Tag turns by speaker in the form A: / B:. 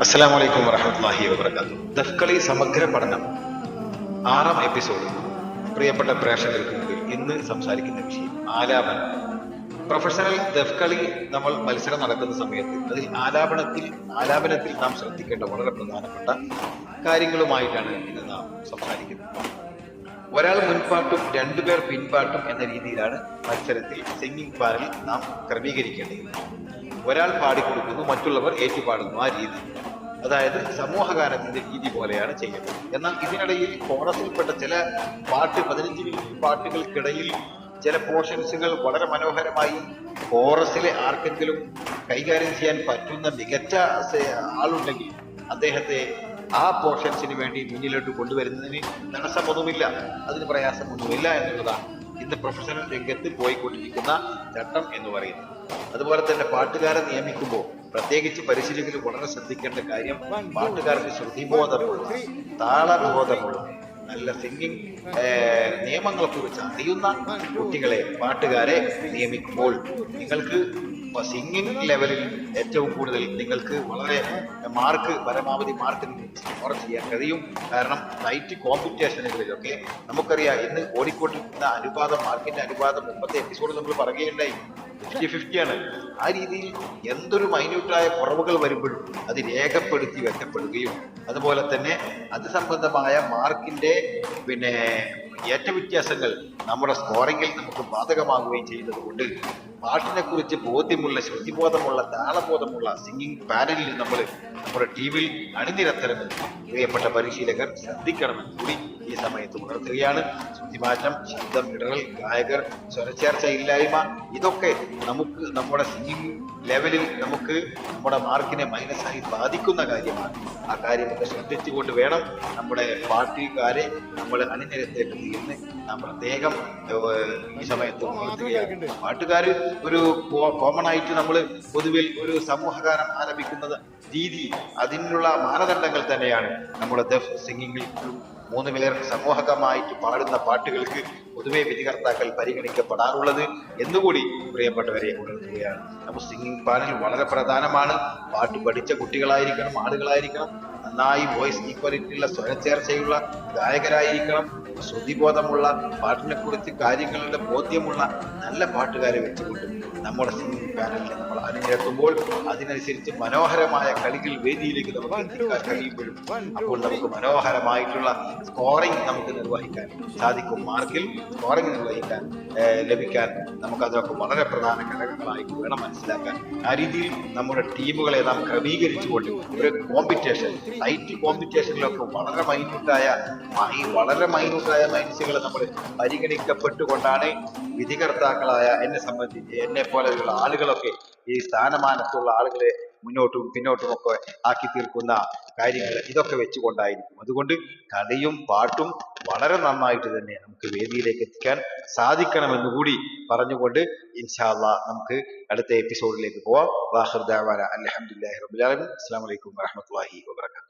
A: അസ്സാം വലൈക്കും വറഹമത്തല്ലാഹി വബർക്കാത്തു ദഫ്കളി സമഗ്ര പഠനം. ആറാം എപ്പിസോഡ്. പ്രിയപ്പെട്ട പ്രേക്ഷകർക്ക് മുമ്പിൽ ഇന്ന് സംസാരിക്കുന്ന വിഷയം ആലാപനം. പ്രൊഫഷണൽ ദഫ്കളി നമ്മൾ മത്സരം നടക്കുന്ന സമയത്ത് അതിൽ ആലാപനത്തിൽ ആലാപനത്തിൽ നാം ശ്രദ്ധിക്കേണ്ട വളരെ പ്രധാനപ്പെട്ട കാര്യങ്ങളുമായിട്ടാണ് ഇന്ന് നാം സംസാരിക്കുന്നത്. ഒരാൾ മുൻപാട്ടും രണ്ടുപേർ പിൻപാട്ടും എന്ന രീതിയിലാണ് മത്സരത്തിൽ സിംഗിങ് പാനൽ നാം ക്രമീകരിക്കേണ്ടത്. ഒരാൾ പാടിക്കൊടുക്കുന്നു മറ്റുള്ളവർ ഏറ്റുപാടുന്നു ആ രീതി. അതായത് സമൂഹഗാനത്തിന്റെ രീതി പോലെയാണ് ചെയ്യുന്നത്. എന്നാൽ ഇതിനിടയിൽ കോറസിൽപ്പെട്ട ചില പാട്ട് പതിനഞ്ച് മിനിറ്റ് പാട്ടുകൾക്കിടയിൽ ചില പോർഷൻസുകൾ വളരെ മനോഹരമായി കോറസിലെ ആർക്കെങ്കിലും കൈകാര്യം ചെയ്യാൻ പറ്റുന്ന മികച്ച ആളുണ്ടെങ്കിൽ അദ്ദേഹത്തെ ആ പോർഷൻസിന് വേണ്ടി മുന്നിലോട്ട് കൊണ്ടുവരുന്നതിന് തടസ്സമൊന്നുമില്ല അതിന് പ്രയാസമൊന്നുമില്ല എന്നുള്ളതാണ് ഇന്ന് പ്രൊഫഷണൽ രംഗത്ത് പോയിക്കൊണ്ടിരിക്കുന്ന ചട്ടം എന്ന് പറയുന്നത്. അതുപോലെ തന്നെ പാട്ടുകാരെ നിയമിക്കുമ്പോൾ പ്രത്യേകിച്ച് പരിശീലകർ വളരെ ശ്രദ്ധിക്കേണ്ട കാര്യം പാട്ടുകാർക്ക് ശ്രുതിബോധമുള്ള താളബോധമുള്ള നല്ല സിംഗിങ് നിയമങ്ങളെ കുറിച്ച് അറിയുന്ന കുട്ടികളെ പാട്ടുകാരെ നിയമിക്കുമ്പോൾ നിങ്ങൾക്ക് സിംഗിങ് ലെവലിൽ ഏറ്റവും കൂടുതൽ നിങ്ങൾക്ക് വളരെ മാർക്ക് പരമാവധി മാർക്ക് സ്കോർ ചെയ്യാൻ കഴിയും. കാരണം നൈറ്റ് കോമ്പറ്റീഷനുകളിലൊക്കെ നമുക്കറിയാം ഇന്ന് ഓടിക്കൊണ്ടിരിക്കുന്ന അനുപാതം മാർക്കിന്റെ അനുപാതം മുമ്പത്തെ എപ്പിസോഡ് നമ്മൾ പറയുകയുണ്ടായി. ഫിഫ്റ്റി ഫിഫ്റ്റിയാണ് ആ രീതിയിൽ എന്തൊരു മൈന്യൂട്ടായ കുറവുകൾ വരുമ്പോഴും അത് രേഖപ്പെടുത്തി വെക്കപ്പെടുകയും അതുപോലെ തന്നെ അത് സംബന്ധമായ മാർക്കിന്റെ പിന്നെ ഏറ്റവ്യത്യാസങ്ങൾ നമ്മുടെ സ്കോറിങ്ങിൽ നമുക്ക് ബാധകമാകുകയും ചെയ്യുന്നത് കൊണ്ട് പാട്ടിനെ കുറിച്ച് ബോധ്യമുള്ള ശ്രുതിബോധമുള്ള താളബോധമുള്ള സിംഗിങ് പാനലിൽ നമ്മൾ നമ്മുടെ ടീമിൽ അണിനിരത്തണമെന്ന് പ്രിയപ്പെട്ട പരിശീലകർ ശ്രദ്ധിക്കണമെന്ന് കൂടി ഈ സമയത്ത് ഉണർത്തുകയാണ് ശുദ്ധിമാറ്റം ശബ്ദം ഇടറൽ ഗായകർ സ്വരച്ചേർച്ച ഇല്ലായ്മ ഇതൊക്കെ നമുക്ക് നമ്മുടെ സിംഗിങ് ലെവലിൽ നമുക്ക് നമ്മുടെ മാർക്കിനെ മൈനസായി ബാധിക്കുന്ന കാര്യമാണ്. ആ കാര്യമൊക്കെ ശ്രദ്ധിച്ചുകൊണ്ട് വേണം നമ്മുടെ പാർട്ടിക്കാരെ നമ്മൾ അണിനിരത്തേക്ക് എന്ന് നാം പ്രത്യേകം ഈ സമയത്ത് ഉണർത്തുകയാണ് പാട്ടുകാർ ഒരു കോമൺ ആയിട്ട് നമ്മൾ പൊതുവിൽ ഒരു സമൂഹഗാനം ആരംഭിക്കുന്നത് രീതി അതിനുള്ള മാനദണ്ഡങ്ങൾ തന്നെയാണ് നമ്മുടെ ദഫ് സിംഗിങ്ങിൽ മൂന്ന് പേർ സമൂഹകമായിട്ട് പാടുന്ന പാട്ടുകൾക്ക് പൊതുവെ വിധികർത്താക്കൾ പരിഗണിക്കപ്പെടാറുള്ളത് എന്നുകൂടി പ്രിയപ്പെട്ടവരെ ഉണർത്തുകയാണ്. അപ്പോൾ സിംഗിങ് പാനൽ വളരെ പ്രധാനമാണ്. പാട്ട് പഠിച്ച കുട്ടികളായിരിക്കണം ആളുകളായിരിക്കണം. നന്നായി വോയിസ് ഈക്വാലിറ്റി ഉള്ള സ്വരച്ചേർച്ചയുള്ള ഗായകരായിരിക്കണം. ശ്രുതിബോധമുള്ള പാട്ടിനെ കുറിച്ച് കാര്യങ്ങളുടെ ബോധ്യമുള്ള നല്ല പാട്ടുകാരെ വെച്ചുകൊണ്ട് നമ്മുടെ സിംഗിങ് പാനലിൽ നമ്മൾ അണിനിരത്തുമ്പോൾ അതിനനുസരിച്ച് മനോഹരമായ കളികൾ വേദിയിലേക്ക് നമുക്ക് കഴിയുമ്പോഴും അപ്പോൾ നമുക്ക് മനോഹരമായിട്ടുള്ള സ്കോറിംഗ് നമുക്ക് നിർവഹിക്കാൻ സാധിക്കും. മാർക്കിൽ സ്കോറിംഗ് നിർവഹിക്കാൻ ലഭിക്കാൻ നമുക്ക് അതൊക്കെ വളരെ പ്രധാന ഘടകങ്ങളായിട്ട് വേണം മനസ്സിലാക്കാൻ. ആ രീതിയിൽ നമ്മുടെ ടീമുകളെ നാം ക്രമീകരിച്ചുകൊണ്ട് ഒരു കോമ്പറ്റീഷൻ ലൈറ്റ് കോമ്പറ്റീഷനിലൊക്കെ വളരെ മൈന്യൂട്ടായ വളരെ മൈന്യൂട്ടായ മൈൻസുകൾ നമ്മൾ പരിഗണിക്കപ്പെട്ടുകൊണ്ടാണ് വിധികർത്താക്കളായ എന്നെ സംബന്ധിച്ച് എന്നെ പോലെയുള്ള ആളുകളൊക്കെ ഈ സ്ഥാനമാനത്തുള്ള ആളുകളെ മുന്നോട്ടും പിന്നോട്ടും ഒക്കെ ആക്കി തീർക്കുന്ന കാര്യങ്ങൾ ഇതൊക്കെ വെച്ചുകൊണ്ടായിരിക്കും. അതുകൊണ്ട് കഥയും പാട്ടും വളരെ നന്നായിട്ട് തന്നെ നമുക്ക് വേദിയിലേക്ക് എത്തിക്കാൻ സാധിക്കണമെന്ന് കൂടി പറഞ്ഞുകൊണ്ട് ഇൻഷാല്ല നമുക്ക് അടുത്ത എപ്പിസോഡിലേക്ക് പോവാം. വാഹിർ അലഹമുല്ലാഹി റബുലാലും അസ്സാം വലൈക്കും വാഹമത്തല്ലാഹി വാബർക്കാത്തു